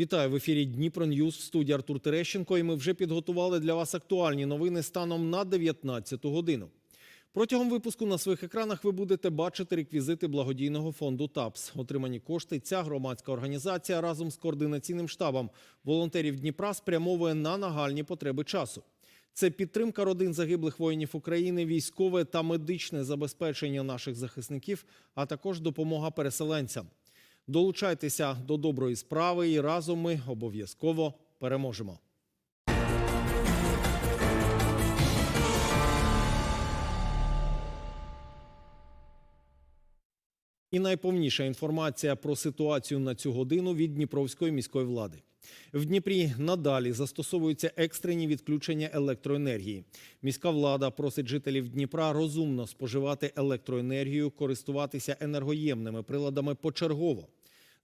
Вітаю в ефірі Дніпро Ньюз в студії Артур Терещенко. І ми вже підготували для вас актуальні новини станом на 19 годину. Протягом випуску на своїх екранах ви будете бачити реквізити благодійного фонду ТАПС. Отримані кошти ця громадська організація разом з координаційним штабом волонтерів Дніпра спрямовує на нагальні потреби часу. Це підтримка родин загиблих воїнів України, військове та медичне забезпечення наших захисників, а також допомога переселенцям. Долучайтеся до доброї справи і разом ми обов'язково переможемо. І найповніша інформація про ситуацію на цю годину від Дніпровської міської влади. В Дніпрі надалі застосовуються екстрені відключення електроенергії. Міська влада просить жителів Дніпра розумно споживати електроенергію, користуватися енергоємними приладами почергово.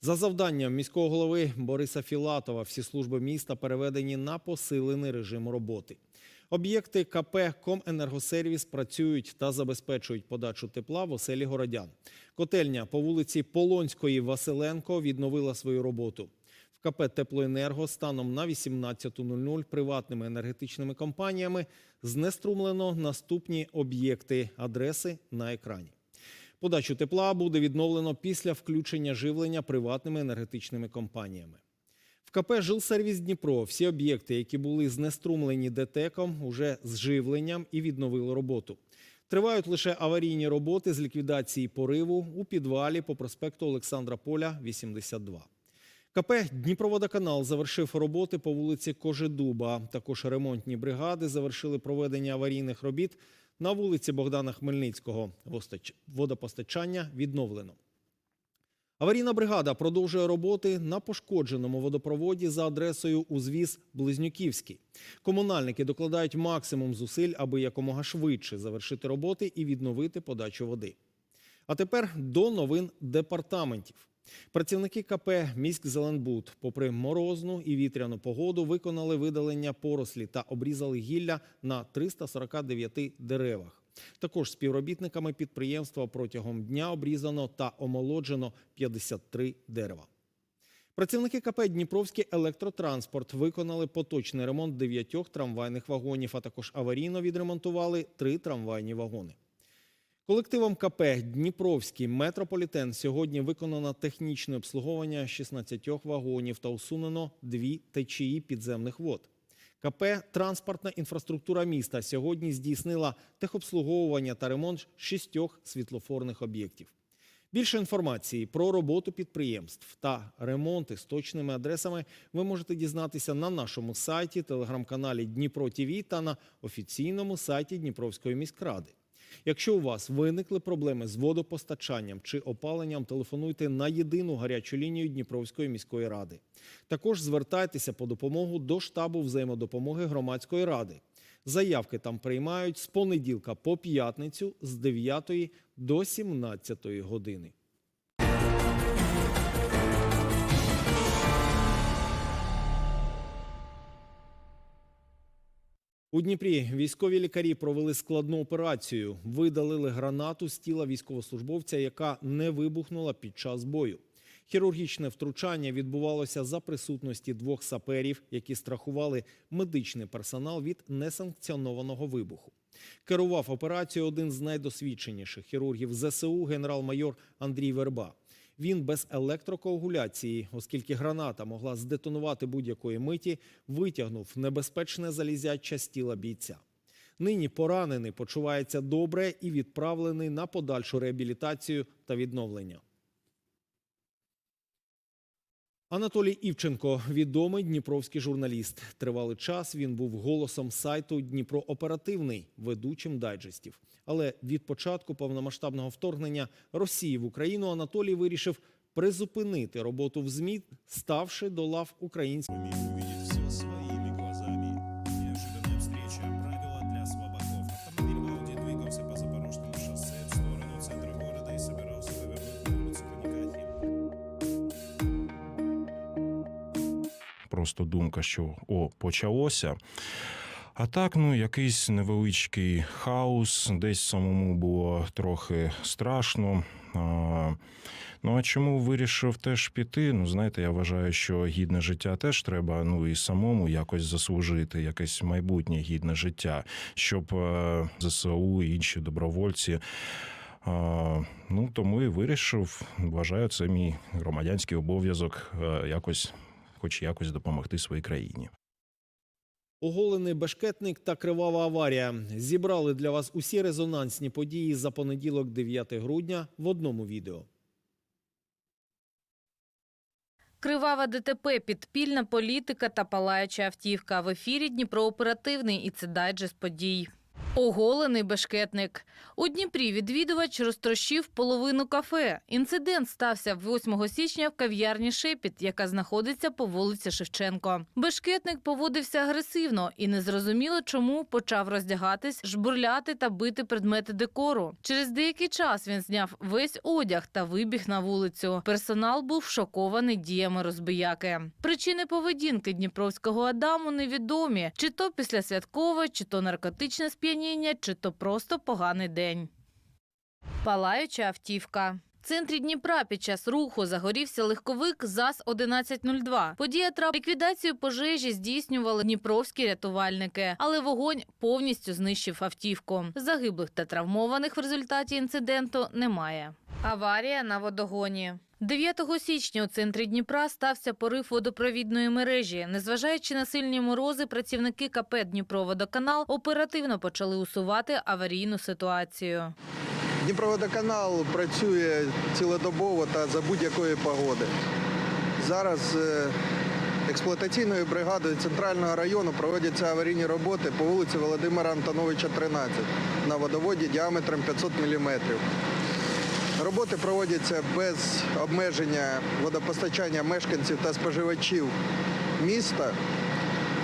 За завданням міського голови Бориса Філатова всі служби міста переведені на посилений режим роботи. Об'єкти КП «Коменергосервіс» працюють та забезпечують подачу тепла в оселі городян. Котельня по вулиці Полонської Василенко відновила свою роботу. В КП «Теплоенерго» станом на 18.00 приватними енергетичними компаніями знеструмлено наступні об'єкти адреси на екрані. Подачу тепла буде відновлено після включення живлення приватними енергетичними компаніями. В КП «Жилсервіс Дніпро» всі об'єкти, які були знеструмлені ДТЕКом, уже з живленням і відновили роботу. Тривають лише аварійні роботи з ліквідації пориву у підвалі по проспекту Олександра Поля, 82. КП «Дніпроводоканал» завершив роботи по вулиці Кожедуба. Також ремонтні бригади завершили проведення аварійних робіт на вулиці Богдана Хмельницького. Водопостачання відновлено. Аварійна бригада продовжує роботи на пошкодженому водопроводі за адресою узвіз Близнюківський. Комунальники докладають максимум зусиль, аби якомога швидше завершити роботи і відновити подачу води. А тепер до новин департаментів. Працівники КП «Міськзеленбуд» попри морозну і вітряну погоду виконали видалення порослі та обрізали гілля на 349 деревах. Також співробітниками підприємства протягом дня обрізано та омолоджено 53 дерева. Працівники КП Дніпровський електротранспорт виконали поточний ремонт дев'ятьох трамвайних вагонів, а також аварійно відремонтували три трамвайні вагони. Колективом КП Дніпровський метрополітен сьогодні виконано технічне обслуговування 16 вагонів та усунено дві течії підземних вод. КП Транспортна інфраструктура міста сьогодні здійснила техобслуговування та ремонт шістьох світлофорних об'єктів. Більше інформації про роботу підприємств та ремонти з точними адресами ви можете дізнатися на нашому сайті, телеграм-каналі Дніпро ТІВІ та на офіційному сайті Дніпровської міськради. Якщо у вас виникли проблеми з водопостачанням чи опаленням, телефонуйте на єдину гарячу лінію Дніпровської міської ради. Також звертайтеся по допомогу до штабу взаємодопомоги громадської ради. Заявки там приймають з понеділка по п'ятницю з 9 до 17 години. У Дніпрі військові лікарі провели складну операцію. Видалили гранату з тіла військовослужбовця, яка не вибухнула під час бою. Хірургічне втручання відбувалося за присутності двох саперів, які страхували медичний персонал від несанкціонованого вибуху. Керував операцією один з найдосвідченіших хірургів ЗСУ генерал-майор Андрій Верба. Він без електрокоагуляції, оскільки граната могла здетонувати будь-якої миті, витягнув небезпечне залізяча з тіла бійця. Нині поранений почувається добре і відправлений на подальшу реабілітацію та відновлення. Анатолій Івченко відомий дніпровський журналіст. Тривалий час він був голосом сайту Дніпро Оперативний, ведучим дайджестів. Але від початку повномасштабного вторгнення Росії в Україну Анатолій вирішив призупинити роботу в ЗМІ, ставши до лав українських. Просто думка, що о, почалося. А так, ну, якийсь невеличкий хаос, десь самому було трохи страшно. А, ну а чому вирішив теж піти? Ну, знаєте, я вважаю, що гідне життя теж треба ну і самому якось заслужити, якесь майбутнє гідне життя, щоб е, ЗСУ і інші добровольці. Ну, тому і вирішив, вважаю, це мій громадянський обов'язок е, якось, хоч якось допомогти своїй країні. Оголений бешкетник та кривава аварія. Зібрали для вас усі резонансні події за понеділок, 9 грудня, в одному відео. Кривава ДТП, підпільна політика та палаюча автівка. В ефірі Дніпрооперативний і це дайджест подій. Оголений бешкетник. У Дніпрі відвідувач розтрощив половину кафе. Інцидент стався 8 січня в кав'ярні Шепіт, яка знаходиться по вулиці Шевченко. Бешкетник поводився агресивно і незрозуміло, чому почав роздягатись, жбурляти та бити предмети декору. Через деякий час він зняв весь одяг та вибіг на вулицю. Персонал був шокований діями розбияки. Причини поведінки дніпровського Адаму невідомі: чи то післясвяткове, чи то наркотичне сп'яніння, чи то просто поганий день. Палаюча автівка. Центрі Дніпра під час руху загорівся легковик ЗАЗ-1102. Подія трап ліквідацію пожежі здійснювали дніпровські рятувальники, але вогонь повністю знищив автівку. Загиблих та травмованих в результаті інциденту немає. Аварія на водогоні. 9 січня у центрі Дніпра стався порив водопровідної мережі. Незважаючи на сильні морози, працівники КП Дніпроводоканал оперативно почали усувати аварійну ситуацію. Дніпроводоканал працює цілодобово та за будь-якої погоди. Зараз е, експлуатаційною бригадою центрального району проводяться аварійні роботи по вулиці Володимира Антоновича, 13 на водоводі діаметром 500 мм. Роботи проводяться без обмеження водопостачання мешканців та споживачів міста.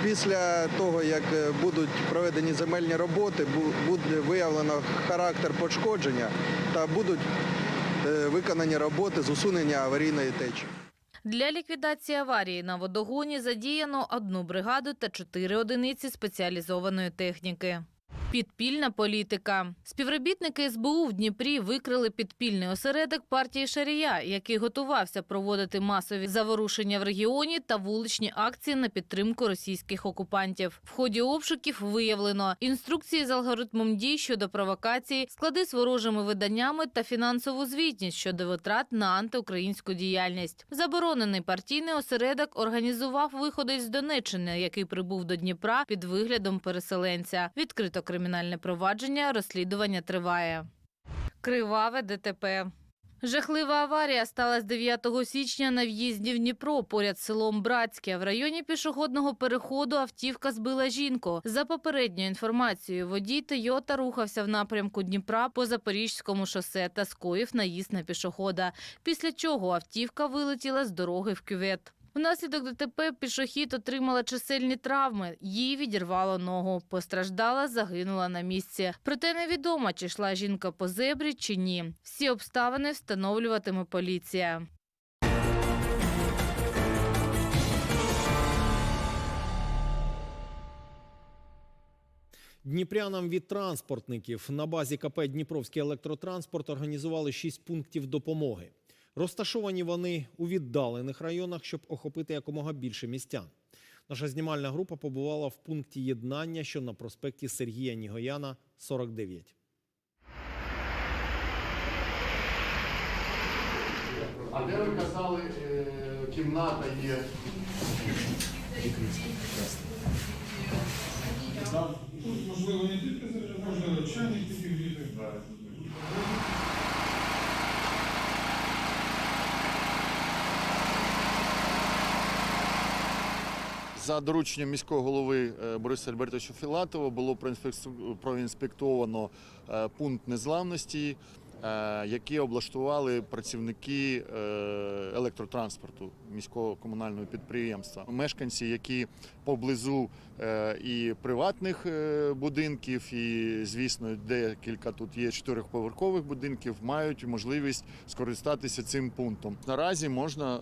Після того, як е, будуть проведені земельні роботи, буде виявлено характер пошкодження та будуть е, виконані роботи з усунення аварійної течі. Для ліквідації аварії на водогоні задіяно одну бригаду та чотири одиниці спеціалізованої техніки. Підпільна політика. Співробітники СБУ в Дніпрі викрили підпільний осередок партії Шарія, який готувався проводити масові заворушення в регіоні та вуличні акції на підтримку російських окупантів. В ході обшуків виявлено інструкції з алгоритмом дій щодо провокацій, склади з ворожими виданнями та фінансову звітність щодо витрат на антиукраїнську діяльність. Заборонений партійний осередок організував виходить з Донеччини, який прибув до Дніпра під виглядом переселенця. Відкрито кримінальне провадження, розслідування триває. Криваве ДТП. Жахлива аварія сталася 9 січня на в'їзді в Дніпро поряд селом Братське. В районі пішохідного переходу автівка збила жінку. За попередньою інформацією, водій Тойота рухався в напрямку Дніпра по Запорізькому шосе та скоїв наїзд на пішохода. Після чого автівка вилетіла з дороги в кювет. Внаслідок ДТП пішохід отримала чисельні травми. Їй відірвало ногу. Постраждала, загинула на місці. Проте невідомо, чи йшла жінка по зебрі чи ні. Всі обставини встановлюватиме поліція. Дніпрянам від транспортників на базі КП Дніпровський електротранспорт організували шість пунктів допомоги. Розташовані вони у віддалених районах, щоб охопити якомога більше містян. Наша знімальна група побувала в пункті єднання, що на проспекті Сергія Нігояна, 49. А де ви казали, е, кімната є? Тут можливо не тільки можливо чайник підігріти. За дорученням міського голови е, Бориса Альбертовича Філатова було проінспектовано е, пункт незламності. Е, які облаштували працівники е, електротранспорту міського комунального підприємства. Мешканці, які поблизу е, і приватних будинків, і, звісно, декілька тут є чотирьохповерхових будинків, мають можливість скористатися цим пунктом. Наразі можна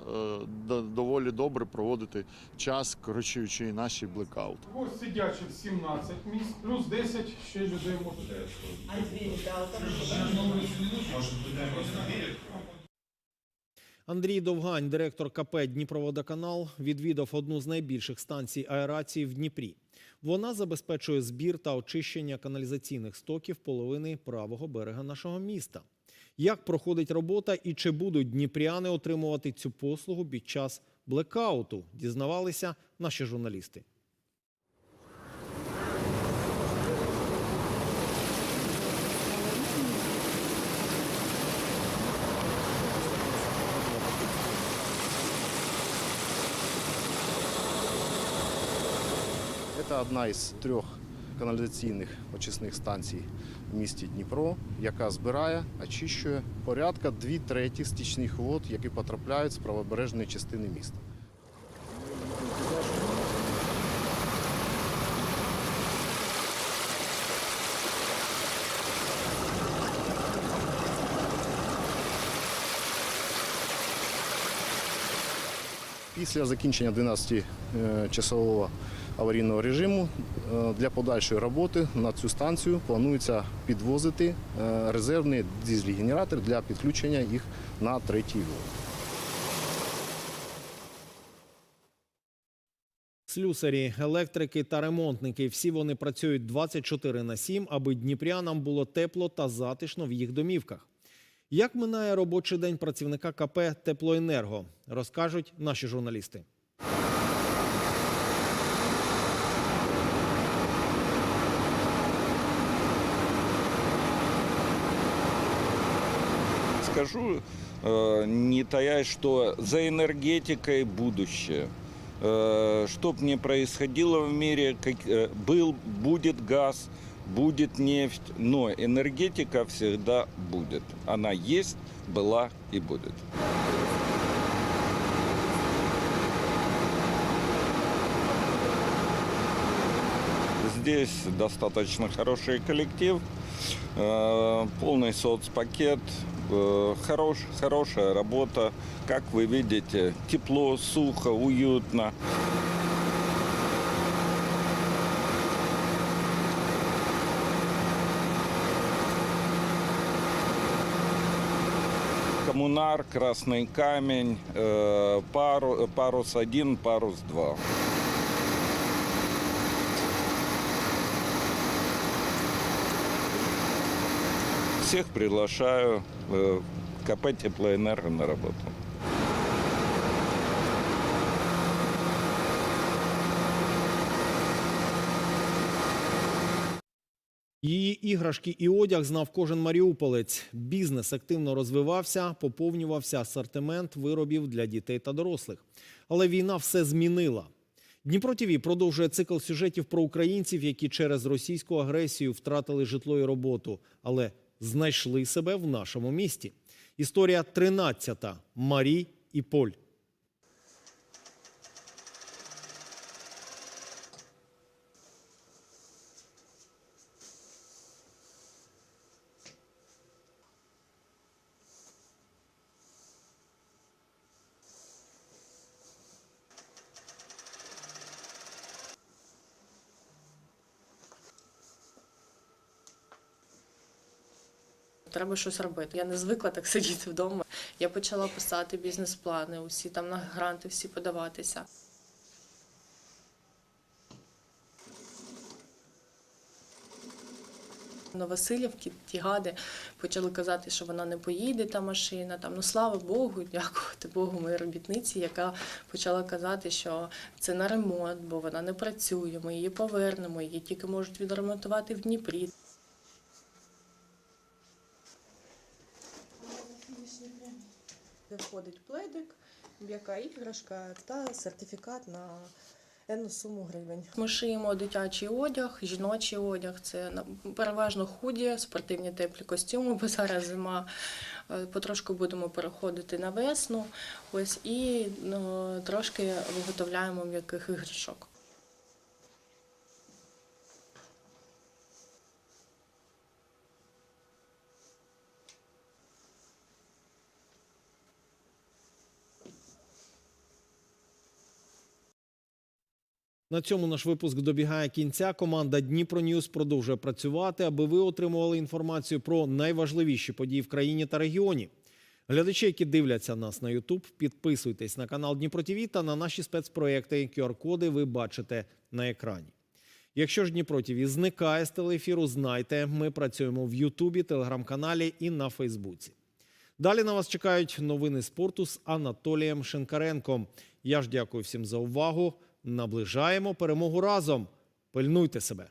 до- доволі добре проводити час, коротшуючи наші блекаут. Ось сидячих 17 місць, плюс 10 ще людей може. Андрій Довгань, директор КП Дніпроводоканал, відвідав одну з найбільших станцій аерації в Дніпрі. Вона забезпечує збір та очищення каналізаційних стоків половини правого берега нашого міста. Як проходить робота і чи будуть дніпряни отримувати цю послугу під час блекауту, дізнавалися наші журналісти. Це одна із трьох каналізаційних очисних станцій в місті Дніпро, яка збирає, очищує порядка дві треті стічних вод, які потрапляють з правобережної частини міста. Після закінчення 12-часового аварійного режиму е, для подальшої роботи на цю станцію планується підвозити е, резервний дизель-генератор для підключення їх на третій вол. Слюсарі, електрики та ремонтники всі вони працюють 24 на 7, аби дніпрянам було тепло та затишно в їх домівках. Як минає робочий день працівника КП Теплоенерго, розкажуть наші журналісти. Скажу, э, не таясь, что за энергетикой будущее. Э, Что бы ни происходило в мире, э, был, будет газ, будет нефть, но энергетика всегда будет. Она есть, была и будет. Здесь достаточно хороший коллектив, полный соцпакет, хорош, хорошая работа. Как вы видите, тепло, сухо, уютно. Коммунар, Красный камень, э, пару- парус 1, парус 2. Всех приглашаю э, в КП Теплоэнерго на работу. Її іграшки і одяг знав кожен маріуполець. Бізнес активно розвивався, поповнювався асортимент виробів для дітей та дорослих. Але війна все змінила. Дніпро ТІВІ продовжує цикл сюжетів про українців, які через російську агресію втратили житло і роботу, але знайшли себе в нашому місті. Історія 13. Марій і Поль. Треба щось робити. Я не звикла так сидіти вдома. Я почала писати бізнес-плани, усі там на гранти, всі подаватися. На Васильівці ті гади почали казати, що вона не поїде, та машина. Там, ну слава Богу, дякувати Богу, моїй робітниці, яка почала казати, що це на ремонт, бо вона не працює, ми її повернемо, її тільки можуть відремонтувати в Дніпрі. Де входить пледик, м'яка іграшка та сертифікат на енну суму гривень. Ми шиємо дитячий одяг, жіночий одяг. Це переважно худі, спортивні теплі костюми, бо зараз зима. Е, Потрошку будемо переходити на весну. Ось і ну, трошки виготовляємо м'яких іграшок. На цьому наш випуск добігає кінця. Команда Дніпро Ньюс продовжує працювати, аби ви отримували інформацію про найважливіші події в країні та регіоні. Глядачі, які дивляться нас на YouTube, підписуйтесь на канал Дніпро ТВ та на наші спецпроекти. QR-коди ви бачите на екрані. Якщо ж Дніпро ТВ зникає з телеефіру, знайте, ми працюємо в Ютубі, телеграм-каналі і на Фейсбуці. Далі на вас чекають новини спорту з Анатолієм Шинкаренком. Я ж дякую всім за увагу. Наближаємо перемогу разом. Пильнуйте себе.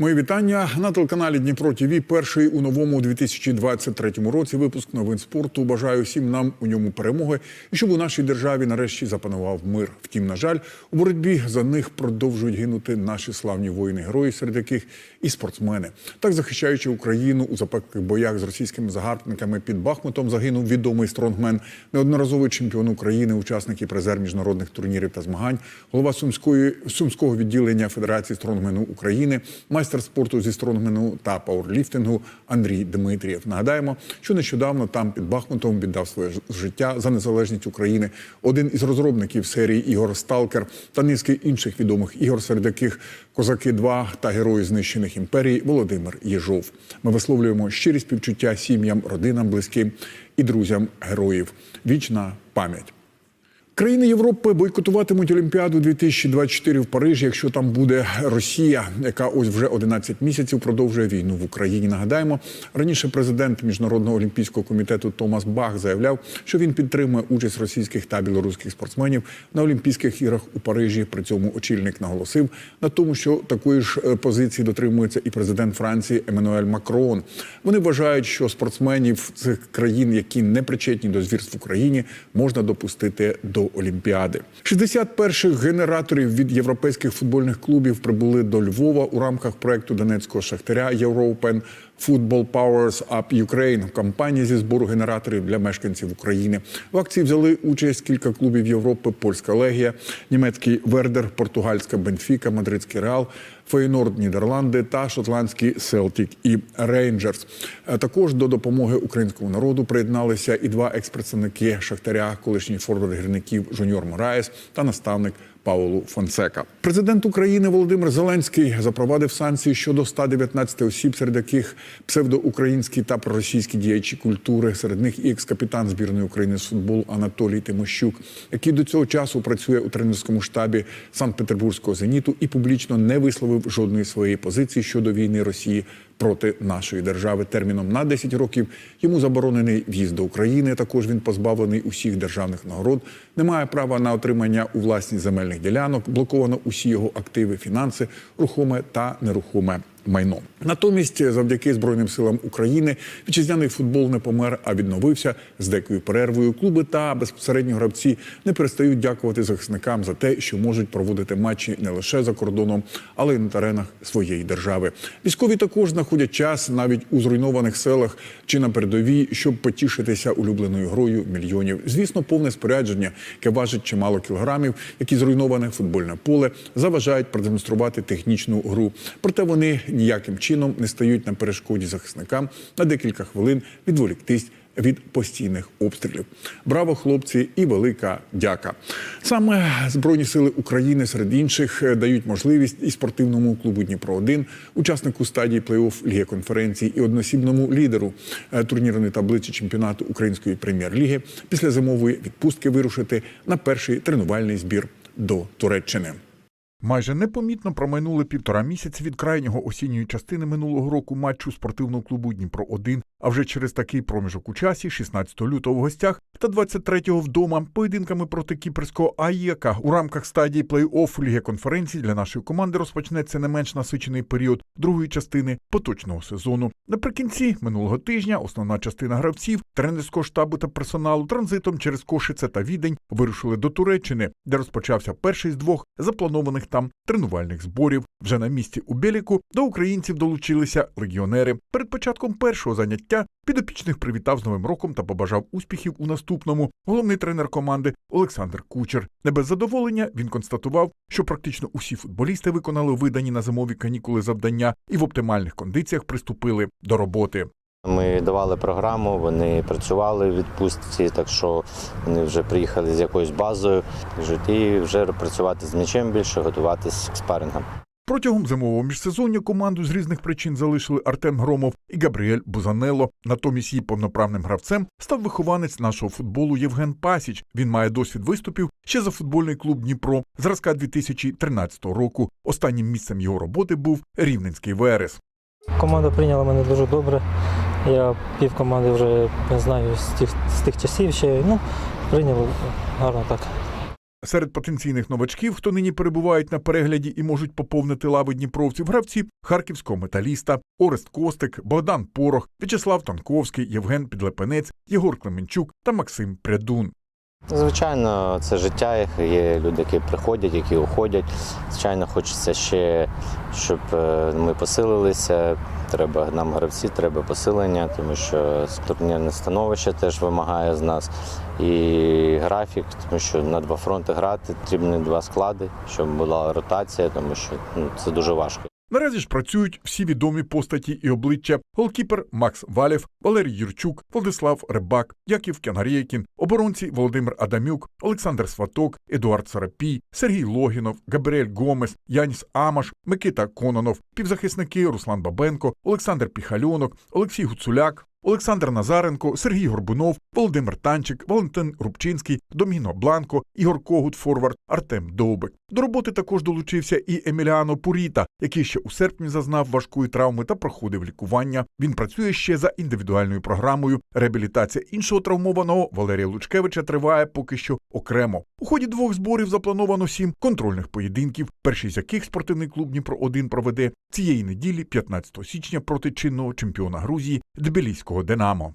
Мої вітання на телеканалі Дніпро ТВ. Перший у новому 2023 році випуск новин спорту. Бажаю всім нам у ньому перемоги і щоб у нашій державі нарешті запанував мир. Втім, на жаль, у боротьбі за них продовжують гинути наші славні воїни-герої, серед яких і спортсмени. Так захищаючи Україну у запеклих боях з російськими загарбниками під Бахмутом, загинув відомий стронгмен, неодноразовий чемпіон України, учасник і призер міжнародних турнірів та змагань, голова сумської сумського відділення Федерації стронгмену України, майстер спорту зі стронгмену та пауерліфтингу Андрій Дмитрієв. Нагадаємо, що нещодавно там під Бахмутом віддав своє життя за незалежність України. Один із розробників серії ігор Сталкер та низки інших відомих ігор, серед яких Козаки 2 та герої знищених імперій Володимир Єжов. Ми висловлюємо щирі співчуття сім'ям, родинам, близьким і друзям героїв. Вічна пам'ять. Країни Європи бойкотуватимуть Олімпіаду 2024 в Парижі, якщо там буде Росія, яка ось вже 11 місяців продовжує війну в Україні. Нагадаємо, раніше президент міжнародного олімпійського комітету Томас Бах заявляв, що він підтримує участь російських та білоруських спортсменів на Олімпійських іграх у Парижі. При цьому очільник наголосив на тому, що такої ж е, позиції дотримується і президент Франції Еммануель Макрон. Вони вважають, що спортсменів цих країн, які не причетні до звірств в Україні, можна допустити до Олімпіади. 60 перших генераторів від європейських футбольних клубів прибули до Львова у рамках проекту донецького шахтаря European Football Powers Up Ukraine – кампанія зі збору генераторів для мешканців України. В акції взяли участь кілька клубів Європи: польська легія, німецький Вердер, португальська Бенфіка, мадридський Реал. Фейнорд Нідерланди та шотландський Селтік і Рейнджерс. Е, Також до допомоги українському народу приєдналися і два експредставники Шахтаря, колишній форвард гірників Жуніор Мораєс та наставник Паулу Фонсека. Президент України Володимир Зеленський запровадив санкції щодо 119 осіб, серед яких псевдоукраїнські та проросійські діячі культури. Серед них і екс-капітан збірної України з футболу Анатолій Тимощук, який до цього часу працює у тренерському штабі Санкт-Петербурзького зеніту і публічно не висловив жодної своєї позиції щодо війни Росії проти нашої держави. Терміном на 10 років йому заборонений в'їзд до України. Також він позбавлений усіх державних нагород, не має права на отримання у власність земельних ділянок, блоковано усі його активи, фінанси, рухоме та нерухоме. Майно натомість, завдяки Збройним силам України, вітчизняний футбол не помер, а відновився з деякою перервою. Клуби та безпосередньо гравці не перестають дякувати захисникам за те, що можуть проводити матчі не лише за кордоном, але й на теренах своєї держави. Військові також знаходять час навіть у зруйнованих селах чи на передовій, щоб потішитися улюбленою грою мільйонів. Звісно, повне спорядження, яке важить чимало кілограмів, які зруйноване футбольне поле, заважають продемонструвати технічну гру. Проте вони ніяким чином не стають на перешкоді захисникам на декілька хвилин відволіктись від постійних обстрілів. Браво, хлопці, і велика дяка. Саме Збройні сили України серед інших е, дають можливість і спортивному клубу Дніпро 1 учаснику стадії плей-офф Ліги конференції і односібному лідеру е, турнірної таблиці чемпіонату Української прем'єр-ліги після зимової відпустки вирушити на перший тренувальний збір до Туреччини. Майже непомітно промайнули півтора місяці від крайнього осінньої частини минулого року матчу спортивного клубу Дніпро 1 А вже через такий проміжок у часі, 16 лютого в гостях та 23-го вдома, поєдинками проти кіпрського АЄКа у рамках стадії плей-офф Ліги конференцій для нашої команди розпочнеться не менш насичений період другої частини поточного сезону. Наприкінці минулого тижня основна частина гравців, тренерського штабу та персоналу транзитом через Кошице та Відень вирушили до Туреччини, де розпочався перший з двох запланованих там тренувальних зборів. Вже на місці у Беліку до українців долучилися легіонери. Перед початком першого заняття підопічних привітав з новим роком та побажав успіхів у наступному. Головний тренер команди Олександр Кучер. Не без задоволення він констатував, що практично усі футболісти виконали видані на зимові канікули завдання і в оптимальних кондиціях приступили до роботи. Ми давали програму, вони працювали в відпустці, так що вони вже приїхали з якоюсь базою і вже працювати з м'ячем більше, готуватись к спарингам. Протягом зимового міжсезоння команду з різних причин залишили Артем Громов і Габріель Бузанелло. Натомість її повноправним гравцем став вихованець нашого футболу Євген Пасіч. Він має досвід виступів ще за футбольний клуб Дніпро зразка 2013 року. Останнім місцем його роботи був Рівненський Верес. Команда прийняла мене дуже добре. Я пів команди вже не знаю з тих, з тих часів ще. Ну, прийняли гарно так. Серед потенційних новачків, хто нині перебувають на перегляді і можуть поповнити лави дніпровців, гравці харківського металіста, Орест Костик, Богдан Порох, В'ячеслав Танковський, Євген Підлепенець, Єгор Клеменчук та Максим Прядун. Звичайно, це життя. Є люди, які приходять, які уходять. Звичайно, хочеться ще, щоб е, ми посилилися. Треба нам гравці, треба посилення, тому що турнірне становище теж вимагає з нас. І графік, тому що на два фронти грати потрібні два склади, щоб була ротація, тому що ну, це дуже важко. Наразі ж працюють всі відомі постаті і обличчя: голкіпер Макс Валєв, Валерій Юрчук, Владислав Рибак, Яків Кянгарєкін, оборонці Володимир Адамюк, Олександр Сваток, Едуард Сарапій, Сергій Логінов, Габріель Гомес, Яніс Амаш, Микита Кононов, півзахисники Руслан Бабенко, Олександр Піхальонок, Олексій Гуцуляк. Олександр Назаренко, Сергій Горбунов, Володимир Танчик, Валентин Рубчинський, Доміно Бланко, Ігор Когут, Форвард, Артем Довбик. До роботи також долучився і Еміліано Пуріта, який ще у серпні зазнав важкої травми та проходив лікування. Він працює ще за індивідуальною програмою. Реабілітація іншого травмованого Валерія Лучкевича триває поки що окремо. У ході двох зборів заплановано сім контрольних поєдинків, перший з яких спортивний клуб Дніпро 1 проведе цієї неділі, 15 січня, проти чинного чемпіона Грузії Тбіліського Динамо.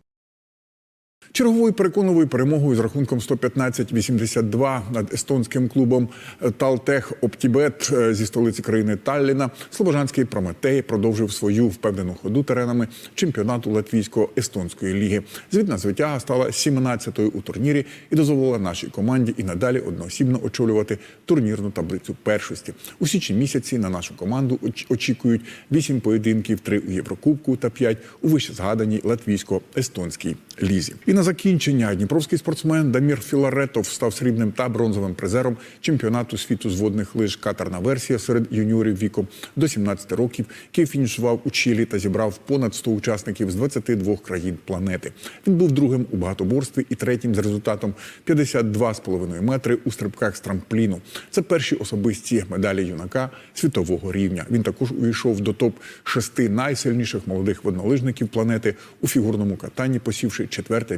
Черговою переконливою перемогою з рахунком 115-82 над естонським клубом Талтех Оптібет е, зі столиці країни Талліна Слобожанський Прометей продовжив свою впевнену ходу теренами чемпіонату Латвійсько-естонської ліги. Звітна звитяга стала 17-ю у турнірі і дозволила нашій команді і надалі одноосібно очолювати турнірну таблицю першості. У січні місяці на нашу команду оч- очікують 8 поєдинків, 3 у Єврокубку та 5 у вищезгаданій латвійсько-естонській лізі. І на закінчення дніпровський спортсмен Дамір Філаретов став срібним та бронзовим призером чемпіонату світу з водних лиж катерна версія серед юніорів віком до 17 років, який фінішував у Чилі та зібрав понад 100 учасників з 22 країн планети. Він був другим у багатоборстві і третім з результатом 52,5 метри у стрибках з трампліну. Це перші особисті медалі юнака світового рівня. Він також увійшов до топ 6 найсильніших молодих воднолижників планети у фігурному катанні, посівши четверте